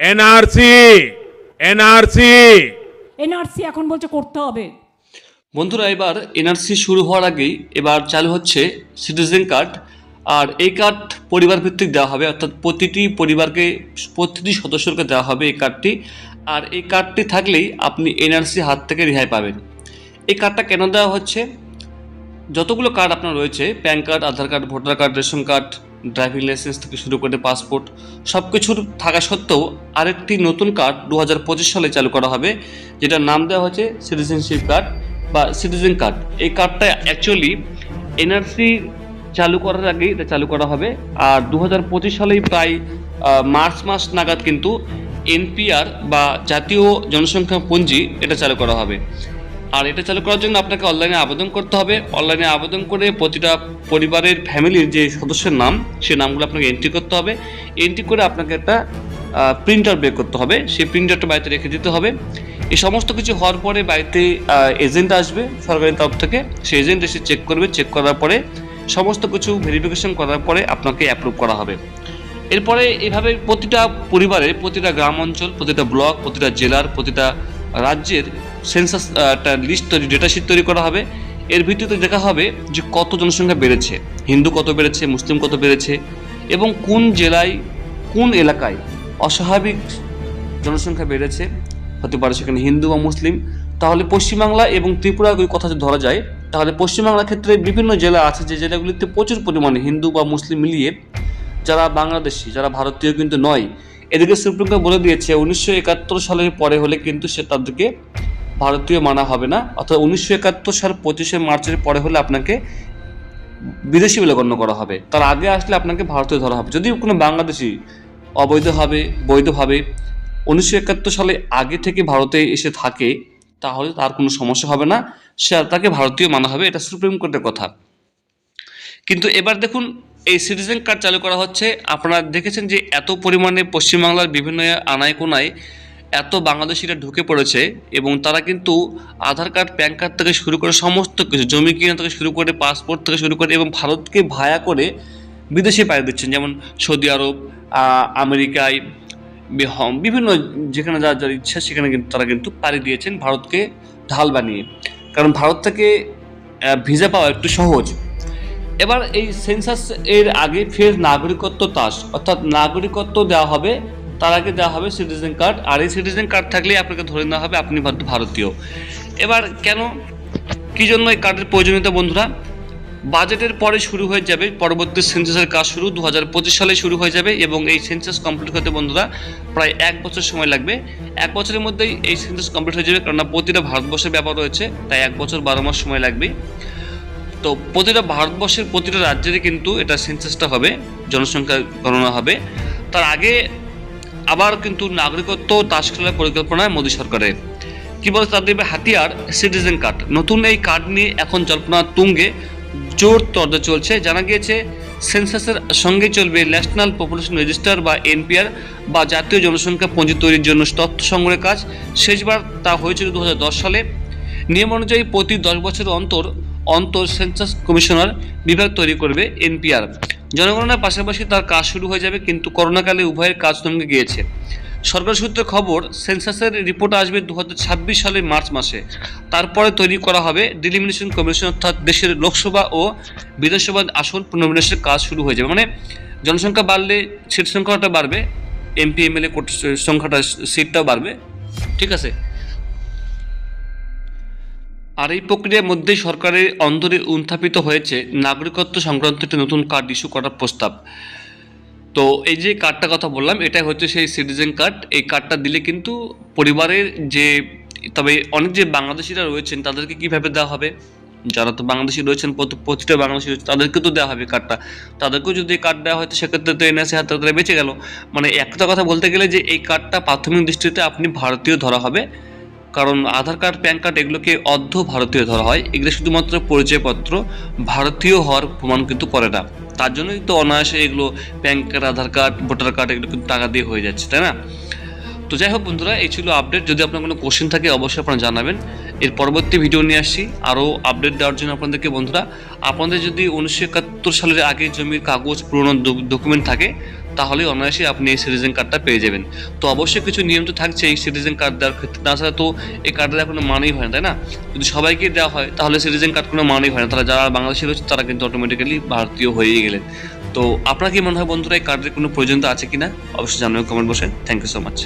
NRC NRC. NRC এখন বলছে করতে হবে। বন্ধুরা এবার এনআরসি শুরু হওয়ার আগেই এবার চালু হচ্ছে সিটিজেন কার্ড। আর এই কার্ড পরিবার ভিত্তিক দেওয়া হবে অর্থাৎ প্রতিটি পরিবারকে প্রতিটি সদস্যকে দেওয়া হবে এই কার্ডটি। আর এই কার্ডটি থাকলেই আপনি এনআরসি হাত থেকে রেহাই পাবেন। এই কার্ডটা কেন দেওয়া হচ্ছে? যতগুলো কার্ড আপনার রয়েছে PAN card Aadhaar card voter card ration card driving licence থেকে শুরু করে পাসপোর্ট সব কিছুর থাকা সত্ত্বেও আরেকটি নতুন কার্ড দু হাজার পঁচিশ সালে চালু করা হবে, যেটার নাম দেওয়া হচ্ছে সিটিজেনশিপ কার্ড বা সিটিজেন কার্ড। এই কার্ডটা অ্যাকচুয়ালি এনআরসি চালু করার আগেই এটা চালু করা হবে, আর দু হাজার পঁচিশ সালেই প্রায় মার্চ মাস নাগাদ কিন্তু এনপিআর বা জাতীয় জনসংখ্যা পঞ্জি এটা চালু করা হবে। আর এটা চালু করার জন্য আপনাকে অনলাইনে আবেদন করতে হবে। অনলাইনে আবেদন করে প্রতিটা পরিবারের ফ্যামিলির যে সদস্যের নাম সেই নামগুলো আপনাকে এন্ট্রি করতে হবে। এন্ট্রি করে আপনাকে একটা প্রিন্টার বের করতে হবে। সেই প্রিন্টারটা বাড়িতে রেখে দিতে হবে। এই সমস্ত কিছু হওয়ার পরে বাড়িতে এজেন্ট আসবে সরকারি তরফ থেকে। সেই এজেন্ট এসে চেক করবে। চেক করার পরে সমস্ত কিছু ভেরিফিকেশন করার পরে আপনাকে অ্যাপ্রুভ করা হবে। এরপরে এভাবে প্রতিটা পরিবারে প্রতিটা গ্রাম অঞ্চল, প্রতিটা ব্লক প্রতিটা জেলার, প্রতিটা রাজ্যের সেন্সাস একটা লিস্ট তৈরি ডেটা শিট তৈরি করা হবে। এর ভিত্তিতে দেখা হবে যে কত জনসংখ্যা বেড়েছে। হিন্দু কত বেড়েছে, মুসলিম কত বেড়েছে, এবং কোন জেলায়, কোন এলাকায় অস্বাভাবিক জনসংখ্যা বেড়েছে। হতে পারে সেখানে হিন্দু বা মুসলিম। তাহলে পশ্চিমবাংলা এবং ত্রিপুরা কথা যদি ধরা যায়, তাহলে পশ্চিমবাংলার ক্ষেত্রে বিভিন্ন জেলা আছে যে জেলাগুলিতে প্রচুর পরিমাণে হিন্দু বা মুসলিম মিলিয়ে যারা বাংলাদেশি, যারা ভারতীয় কিন্তু নয় এদিকে সুপ্রিম কোর্ট বলে দিয়েছে, উনিশশো একাত্তর সালের পরে হলে কিন্তু সে তাদেরকে ভারতীয় মানা হবে না। অর্থাৎ উনিশশো একাত্তর সাল পঁচিশে মার্চের পরে হলে আপনাকে বিদেশি বলে গণ্য করা হবে। তার আগে আসলে আপনাকে ভারতীয় ধরা হবে। যদি কোনো বাংলাদেশি অবৈধভাবে বৈধভাবে উনিশশো একাত্তর সালে আগে থেকে ভারতে এসে থাকে, তাহলে তার কোনো সমস্যা হবে না। সে তাকে ভারতীয় মানা হবে, এটা সুপ্রিম কোর্টের কথা। কিন্তু এবার দেখুন এই সিটিজেন কার্ড চালু করা হচ্ছে। আপনারা দেখেছেন যে এত পরিমাণে পশ্চিমবাংলার বিভিন্ন আনায় কোনায় এত বাংলাদেশিরা ঢুকে পড়েছে এবং তারা কিন্তু আধার কার্ড, প্যান কার্ড থেকে শুরু করে সমস্ত কিছু, জমি কিনা থেকে শুরু করে, পাসপোর্ট থেকে শুরু করে এবং ভারতকে ভায়া করে বিদেশে পাড়ি দিচ্ছেন। যেমন সৌদি আরব আমেরিকায় বিভিন্ন যেখানে যার যার ইচ্ছা সেখানে কিন্তু তারা কিন্তু পাড়ি দিয়েছেন ভারতকে ঢাল বানিয়ে। কারণ ভারত থেকে ভিসা পাওয়া একটু সহজ। এবার এই সেন্সাস এর আগে ফের নাগরিকত্ব তাস, অর্থাৎ নাগরিকত্ব দেওয়া হবে, তার আগে দেওয়া হবে সিটিজেন কার্ড আর এই সিটিজেন কার্ড থাকলে আপনাকে ধরে নেওয়া হবে আপনি ভারত- ভারতীয়। এবার কেন, কি জন্য এই কার্ডের প্রয়োজনীয়তা বন্ধুরা? বাজেটের পরে শুরু হয়ে যাবে, পরবর্তী সেন্সাসের কাজ শুরু দু হাজার পঁচিশ সালে শুরু হয়ে যাবে, এবং এই সেন্সাস কমপ্লিট হতে বন্ধুরা প্রায় এক বছর সময় লাগবে। এক বছরের মধ্যেই এই সেন্সাস কমপ্লিট হয়ে যাবে, কেননা প্রতিটা ভারতবর্ষের ব্যাপার রয়েছে, তাই এক বছর বারো মাস সময় লাগবে। তো প্রতিটা ভারতবর্ষের প্রতিটা রাজ্যেরই কিন্তু এটা সেন্সাসটা হবে, জনসংখ্যা গণনা হবে। তার আগে আবার কিন্তু নাগরিকত্ব, তাস খেলার পরিকল্পনায় মোদী সরকারের। কি বলে তাদের এবার হাতিয়ার সিটিজেন কার্ড নতুন এই কার্ড নিয়ে এখন জল্পনা তুঙ্গে জোর তর্জা চলছে। জানা গিয়েছে সেন্সাসের সঙ্গে চলবে ন্যাশনাল পপুলেশন রেজিস্টার বা এনপিআর বা জাতীয় জনসংখ্যা পঞ্জি তৈরির জন্য তথ্য সংগ্রহের কাজ। শেষবার তা হয়েছিল দু হাজার দশ সালে। নিয়ম অনুযায়ী প্রতি দশ বছর অন্তর অন্তর সেন্সাস কমিশনার বিভাগ তৈরি করবে এনপিআর। জনগণনার পাশাপাশি তার কাজ শুরু হয়ে যাবে, কিন্তু করোনাকালে উভয়ের কাজ থমকে গিয়েছে। সরকার সূত্রে খবর, সেন্সাসের রিপোর্ট আসবে দু হাজার ছাব্বিশ সালের মার্চ মাসে। তারপরে তৈরি করা হবে ডিলিমিনেশন কমিশন, অর্থাৎ দেশের লোকসভা ও বিধানসভা আসন পুনর্বিন্যাসের কাজ শুরু হয়ে যাবে। মানে জনসংখ্যা বাড়লে সিট সংখ্যাটা বাড়বে, এমপি, এমএলএ সংখ্যাটা, সিটটাও বাড়বে। ঠিক আছে? আর এই প্রক্রিয়ার মধ্যেই সরকারের অন্তরে উত্থাপিত হয়েছে নাগরিকত্ব সংক্রান্ত একটি নতুন কার্ড ইস্যু করার প্রস্তাব। তো এই যে কার্ডটার কথা বললাম, এটাই হচ্ছে সেই সিটিজেন কার্ড এই কার্ডটা দিলে কিন্তু পরিবারের যে, তবে অনেক যে বাংলাদেশিরা রয়েছেন, তাদেরকে কীভাবে দেওয়া হবে? যারা তো বাংলাদেশি রয়েছেন প্রতিটা বাংলাদেশি রয়েছে তাদেরকে তো দেওয়া হবে কার্ডটা তাদেরকেও যদি কার্ড দেওয়া হয়, তো সেক্ষেত্রে তো এনআরসি হাতে হাতে বেঁচে গেল। মানে একটা কথা বলতে গেলে যে, এই কার্ডটা প্রাথমিক দৃষ্টিতে আপনি ভারতীয় ধরা হবে। কারণ আধার কার্ড, প্যান কার্ড এগুলোকে অর্ধ ভারতীয় ধরা হয়। এগুলো শুধুমাত্র পরিচয়পত্র ভারতীয় হওয়ার প্রমাণ কিন্তু করে না। তার জন্যই তো অনায়াসে এগুলো PAN card, Aadhaar card, voter card এগুলো কিন্তু টাকা দিয়ে হয়ে যাচ্ছে, তাই না? তো যাই হোক বন্ধুরা, এই ছিল আপডেট। যদি আপনার কোনো কোশ্চেন থাকে, অবশ্যই আপনারা জানাবেন। এর পরবর্তী ভিডিও নিয়ে আসছি। আরও আপডেট দেওয়ার জন্য আপনাদেরকে বন্ধুরা, আপনাদের যদি উনিশশো একাত্তর সালের আগে জমির কাগজ পুরনো ডকুমেন্ট থাকে তাহলে অনায়াসে আপনি এই সিটিজেন কার্ডটা পেয়ে যাবেন। তো অবশ্যই কিছু নিয়ম তো থাকছে এই সিটিজেন কার্ড দেওয়ার ক্ষেত্রে। তাছাড়া তো এই কার্ডের কোনো মানেই হয় না, তাই না? যদি সবাইকে দেওয়া হয়, তাহলে সিটিজেন কার্ড কোনো মানেই হয় না। তারা যারা বাংলাদেশি রয়েছে, তারা কিন্তু অটোমেটিক্যালি ভারতীয় হয়েই গেলেন। তো আপনার কি মনে হয় বন্ধুরা, এই কার্ডের কোনো প্রয়োজনতা আছে কিনা? অবশ্যই জানাবেন কমেন্ট বসে থ্যাংক ইউ সো মাচ